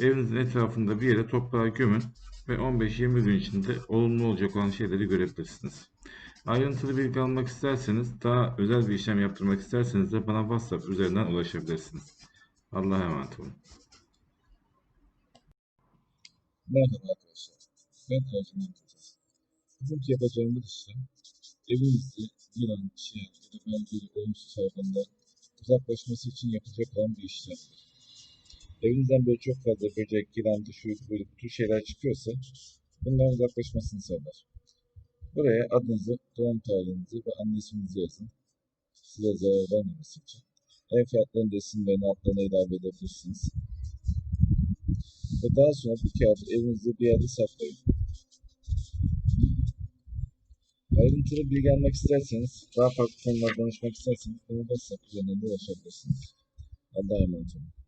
Evinizin etrafında bir yere toprağa gömün ve 15-20 gün içinde olumlu olacak olan şeyleri görebilirsiniz. Ayrıntılı bilgi almak isterseniz, daha özel bir işlem yaptırmak isterseniz de bana WhatsApp üzerinden ulaşabilirsiniz. Allah'a emanet olun. Merhaba arkadaşlar. Ben Ercüment Hoca. Bugünkü yapacağımız işlem evinizde yılan, çiyan ya da benzeri olumsuz hayvanların uzaklaşması için yapılacak olan bir işlemdir. Evinizden böyle çok fazla böcek, yılan, şu böyle tür şeyler çıkıyorsa bunların uzaklaşmasını sağlar. Buraya adınızı, doğum tarihinizi ve anne isminizi yazın. Size zarar vermemesi için. Ev fiyatlarını da isimlerini altlarına ilave edebilirsiniz. Ve daha sonra bu kağıdı evinizde bir yerde saklayın. Ayrıntılı bilgi almak isterseniz, daha farklı konularda danışmak isterseniz bana WhatsApp üzerinden de ulaşabilirsiniz. Allah'a emanet olun.